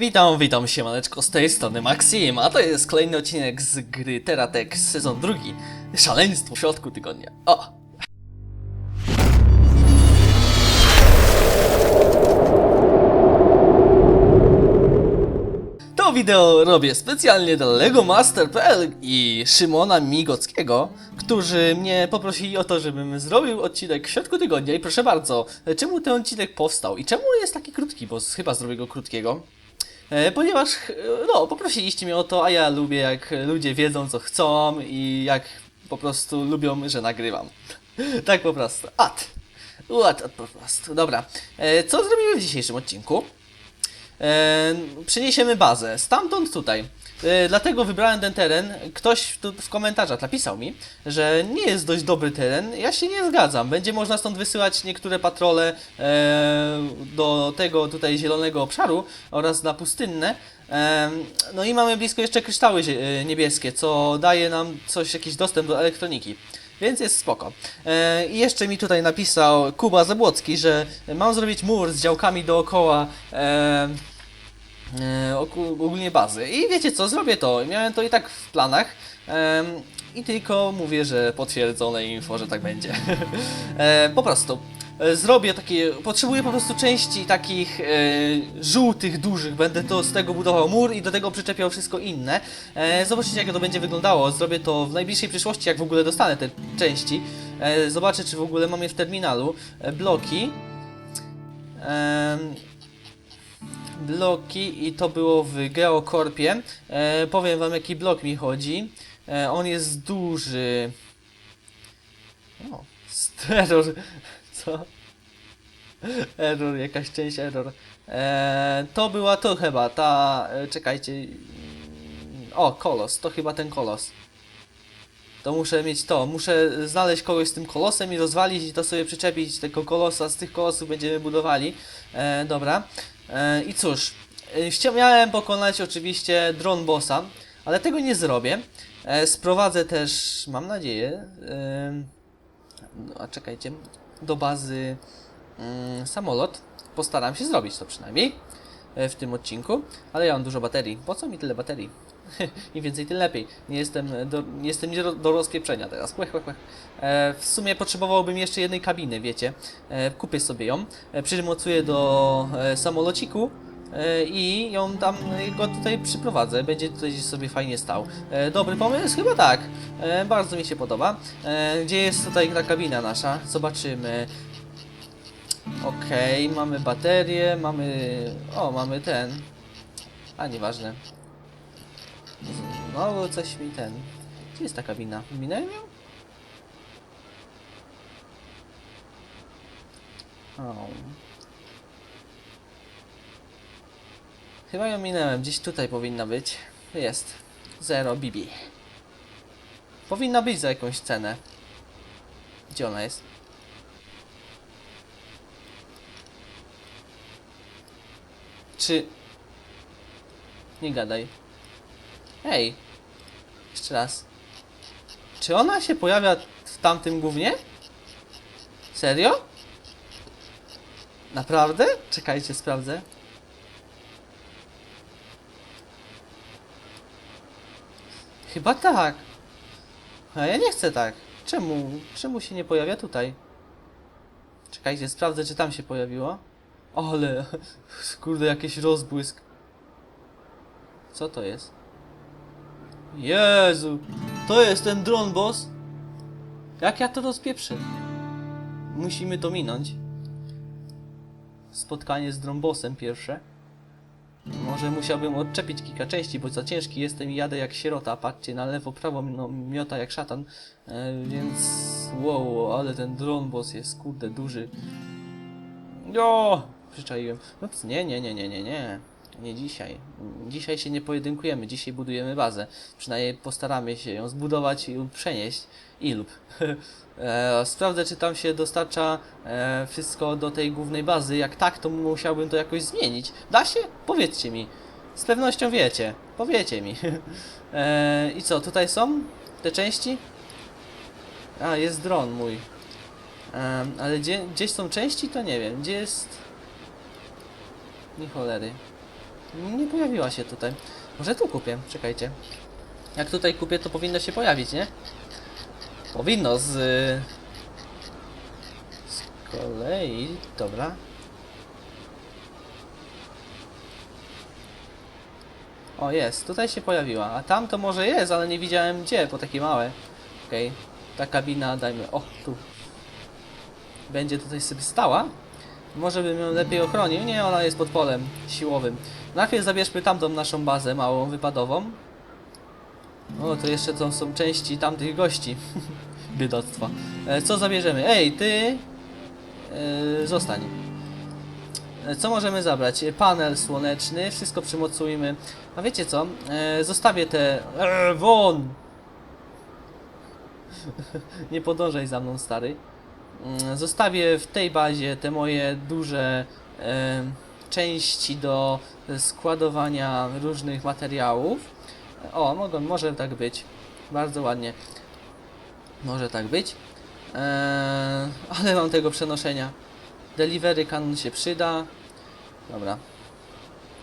Witam, witam siemaneczko, z tej strony Maxim, a to jest kolejny odcinek z gry Teratek sezon drugi. Szaleństwo w środku tygodnia. O! To wideo robię specjalnie dla LegoMaster.pl i Szymona Migockiego, którzy mnie poprosili o to, żebym zrobił odcinek w środku tygodnia i proszę bardzo, czemu ten odcinek powstał i czemu jest taki krótki, bo chyba zrobię go krótkiego. E, Ponieważ, e, no, poprosiliście mnie o to, a ja lubię jak ludzie wiedzą co chcą i jak po prostu lubią, że nagrywam. tak po prostu. At. What, at po prostu. Dobra. E, Co zrobimy w dzisiejszym odcinku? Przyniesiemy bazę stamtąd tutaj. E, dlatego wybrałem ten teren. Ktoś w komentarzach napisał mi, że nie jest dość dobry teren. Ja się nie zgadzam. Będzie można stąd wysyłać niektóre patrole e, do tego tutaj zielonego obszaru oraz na pustynne. No i mamy blisko jeszcze kryształy e, niebieskie, co daje nam coś, jakiś dostęp do elektroniki. Więc jest spoko. I jeszcze mi tutaj napisał Kuba Zabłocki, że mam zrobić mur z działkami dookoła ogólnie bazy. I wiecie co, zrobię to. Miałem to i tak w planach. I tylko mówię, że potwierdzone info, że tak będzie. e, po prostu. e, Zrobię takie, potrzebuję po prostu części takich e, żółtych, dużych. Będę to z tego budował mur i do tego przyczepiał wszystko inne. E, zobaczycie jak to będzie wyglądało. Zrobię to w najbliższej przyszłości, jak w ogóle dostanę te części. E, zobaczę czy w ogóle mam je w terminalu. E, bloki. Bloki i to było w Geokorpie. E, powiem wam jaki blok mi chodzi. E, on jest duży. O, error. Co? Error, jakaś część error. E, to była to chyba, ta... E, czekajcie. O, kolos, to chyba ten kolos. To muszę mieć to, muszę znaleźć kogoś z tym kolosem i rozwalić i to sobie przyczepić tego kolosa, z tych kolosów będziemy budowali. E, dobra. E, I cóż, e, chcia- miałem pokonać oczywiście Drone Bossa, ale tego nie zrobię. E, sprowadzę też, mam nadzieję, no, a czekajcie, do bazy mm, samolot. Postaram się zrobić to przynajmniej w tym odcinku, ale ja mam dużo baterii. Po co mi tyle baterii? Im więcej, tym lepiej. Nie jestem do, nie jestem do, do rozpieprzenia teraz. Łech, łech, łech. E, w sumie potrzebowałbym jeszcze jednej kabiny, wiecie. E, kupię sobie ją, e, przymocuję do e, samolociku e, i ją tam e, go tutaj przyprowadzę. Będzie tutaj sobie fajnie stał. E, dobry pomysł? Chyba tak. E, bardzo mi się podoba. E, gdzie jest tutaj ta kabina nasza? Zobaczymy. Okej, mamy baterię, mamy... O, mamy ten. A, nieważne. Znowu coś mi ten... Gdzie jest ta kabina? Minąłem ją? O. Chyba ją minąłem, gdzieś tutaj powinna być. Jest. Zero Bibi. Powinna być za jakąś cenę. Gdzie ona jest? Czy... Nie gadaj. Ej. Jeszcze raz. Czy ona się pojawia w tamtym głównie? Serio? Naprawdę? Czekajcie, sprawdzę. Chyba tak. A ja nie chcę tak. Czemu? Czemu się nie pojawia tutaj? Czekajcie, sprawdzę, czy tam się pojawiło. Ale, kurde, jakiś rozbłysk. Co to jest? Jezu, to jest ten dron boss? Jak ja to rozpieprzę? Musimy to minąć. Spotkanie z drąbosem pierwsze. Może musiałbym odczepić kilka części, bo za ciężki jestem i jadę jak sierota. Patrzcie na lewo, prawo, no, miota jak szatan. E, więc wow, ale ten dron boss jest kurde duży. Jo! Przyczaiłem. Ups, nie, nie, nie, nie, nie, nie. Nie dzisiaj. Dzisiaj się nie pojedynkujemy, dzisiaj budujemy bazę. Przynajmniej postaramy się ją zbudować i przenieść. I lub. e, sprawdzę, czy tam się dostarcza e, wszystko do tej głównej bazy. Jak tak, to musiałbym to jakoś zmienić. Da się? Powiedzcie mi. Z pewnością wiecie. Powiecie mi. e, I co, tutaj są te części? A, jest dron mój. Ale gdzie, gdzieś są części, to nie wiem. Gdzie jest... Ni cholery. Nie pojawiła się tutaj. Może tu kupię, czekajcie. Jak tutaj kupię, to powinno się pojawić, nie? Powinno z... Z kolei... Dobra. O, jest. Tutaj się pojawiła. A tam to może jest, ale nie widziałem gdzie, bo takie małe. Okej. Ta kabina, dajmy... O, tu. Będzie tutaj sobie stała. Może bym ją lepiej ochronił. Nie, ona jest pod polem siłowym. Najpierw zabierzmy tamtą naszą bazę małą, wypadową. O, to jeszcze to są części tamtych gości. Biedactwa. E, co zabierzemy? Ej, ty... E, zostań. E, Co możemy zabrać? E, Panel słoneczny, wszystko przymocujmy. A wiecie co? E, zostawię te... E, won! Nie podążaj za mną, stary. Mm, Zostawię w tej bazie te moje duże e, części do składowania różnych materiałów. O, mogą, może tak być. Bardzo ładnie. Może tak być. Eee, ale mam tego przenoszenia. Delivery canon się przyda. Dobra.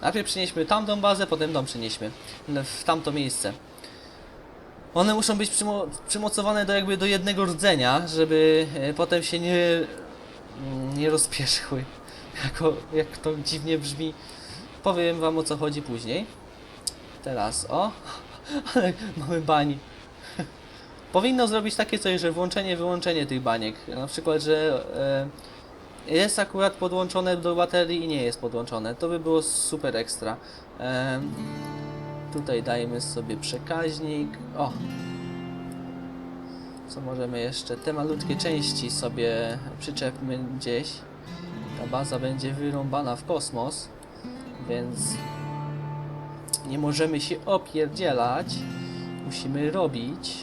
Najpierw przynieśmy tamtą bazę, potem tą przynieśmy. W tamto miejsce. One muszą być przymo przymocowane do jakby do jednego rdzenia, żeby e, potem się nie, nie rozpierzchły. Jako, jak to dziwnie brzmi. Powiem wam o co chodzi później. Teraz, o. Ale mamy bani. Powinno zrobić takie coś, że włączenie, wyłączenie tych baniek. Na przykład, że e, jest akurat podłączone do baterii i nie jest podłączone. To by było super ekstra. E, tutaj dajmy sobie przekaźnik. O! Co możemy jeszcze? Te malutkie części sobie przyczepmy gdzieś. Ta baza będzie wyrąbana w kosmos, więc nie możemy się opierdzielać. Musimy robić.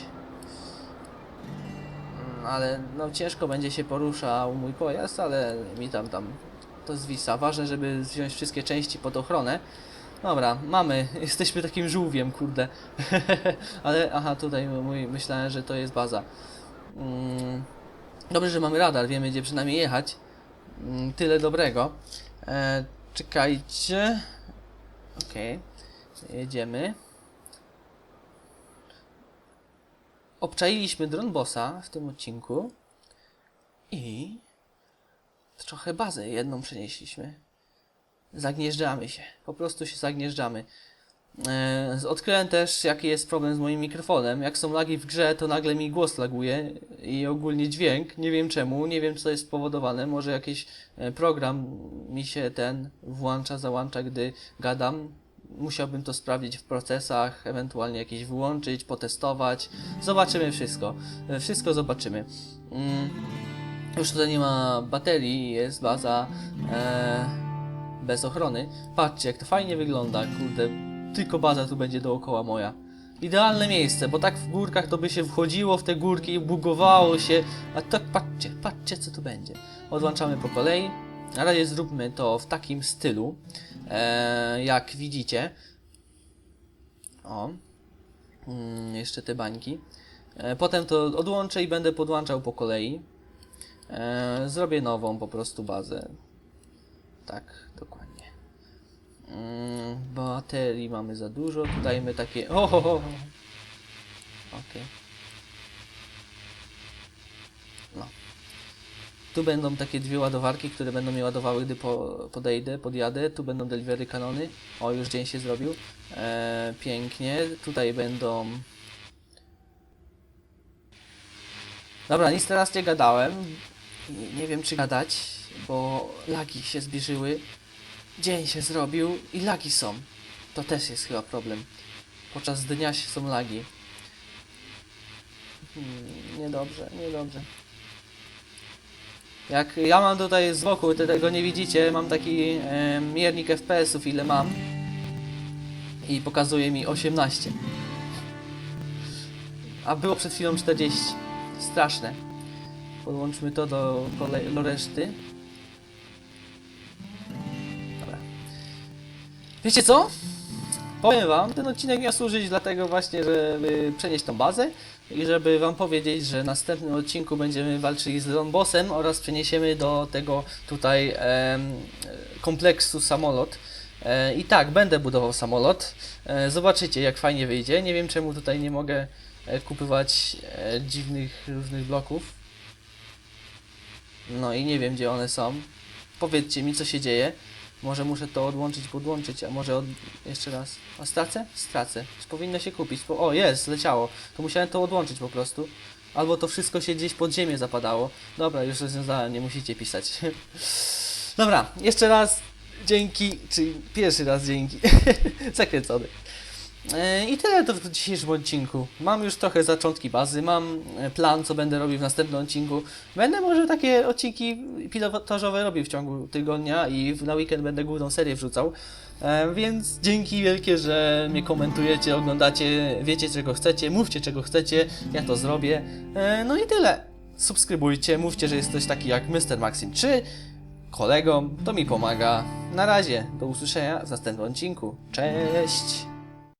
Mm, Ale no ciężko będzie się poruszał mój pojazd, ale mi tam tam to zwisa. Ważne, żeby wziąć wszystkie części pod ochronę. Dobra, mamy. Jesteśmy takim żółwiem, kurde. ale aha, tutaj mój, myślałem, że to jest baza. Mm, dobrze, że mamy radar, wiemy gdzie przynajmniej jechać. Mm, tyle dobrego. E, czekajcie. Okej. Jedziemy. Obczailiśmy Drone Bossa w tym odcinku i trochę bazę jedną przenieśliśmy. Zagnieżdżamy się. Po prostu się zagnieżdżamy. E, odkryłem też, jaki jest problem z moim mikrofonem. Jak są lagi w grze, to nagle mi głos laguje i ogólnie dźwięk. Nie wiem czemu, nie wiem co jest spowodowane. Może jakiś e, program mi się ten włącza, załącza, gdy gadam. Musiałbym to sprawdzić w procesach, ewentualnie jakieś wyłączyć, potestować. Zobaczymy wszystko. E, Wszystko zobaczymy. Mm. Już tutaj nie ma baterii, jest baza e, bez ochrony. Patrzcie, jak to fajnie wygląda, kurde. Tylko baza tu będzie dookoła moja. Idealne miejsce, bo tak w górkach to by się wchodziło w te górki i bugowało się. A tak patrzcie, patrzcie co tu będzie. Odłączamy po kolei. Na razie zróbmy to w takim stylu, e, jak widzicie. O. Mm, jeszcze te bańki. E, potem to odłączę i będę podłączał po kolei. E, zrobię nową po prostu bazę. Tak, dokładnie. Mm, baterii mamy za dużo. Dajmy takie. O, ho, ho. Okej. No. Tu będą takie dwie ładowarki, które będą mnie ładowały, gdy po, podejdę, podjadę. Tu będą delivery kanony. O, już dzień się zrobił. E, pięknie. Tutaj będą. Dobra, nic teraz nie gadałem. Nie, nie wiem czy gadać, bo lagi się zbliżyły. Dzień się zrobił i lagi są. To też jest chyba problem. Podczas dnia się są lagi. Hmm, niedobrze, niedobrze. Jak ja mam tutaj z boku, ty tego nie widzicie, mam taki e, miernik FPS-ów ile mam. I pokazuje mi 18. A było przed chwilą 40. Straszne. Podłączmy to do, do reszty. Wiecie co? Powiem wam, ten odcinek miał służyć dlatego właśnie, żeby przenieść tą bazę i żeby wam powiedzieć, że w następnym odcinku będziemy walczyli z Lon Bossem oraz przeniesiemy do tego tutaj em, kompleksu samolot. E, I tak, będę budował samolot. E, zobaczycie, jak fajnie wyjdzie. Nie wiem, czemu tutaj nie mogę e, kupywać e, dziwnych różnych bloków. No i nie wiem, gdzie one są. Powiedzcie mi, co się dzieje. Może muszę to odłączyć, podłączyć, a może od... jeszcze raz. A stracę? Stracę. Powinno się kupić. O, jest, leciało. To musiałem to odłączyć po prostu. Albo to wszystko się gdzieś pod ziemię zapadało. Dobra, już rozwiązałem, nie musicie pisać. Dobra, jeszcze raz dzięki, czyli pierwszy raz dzięki. Zakręcony. E, I tyle to w dzisiejszym odcinku. Mam już trochę zaczątki bazy, mam e, plan, co będę robił w następnym odcinku. Będę może takie odcinki pilotażowe robił w ciągu tygodnia i na weekend będę główną serię wrzucał. E, Więc dzięki wielkie, że mnie komentujecie, oglądacie, wiecie czego chcecie, mówcie czego chcecie, ja to zrobię. No i tyle. Subskrybujcie, mówcie, że jest ktoś taki jak Mr. Maxim 3 kolegom, to mi pomaga. Na razie, do usłyszenia w następnym odcinku. Cześć!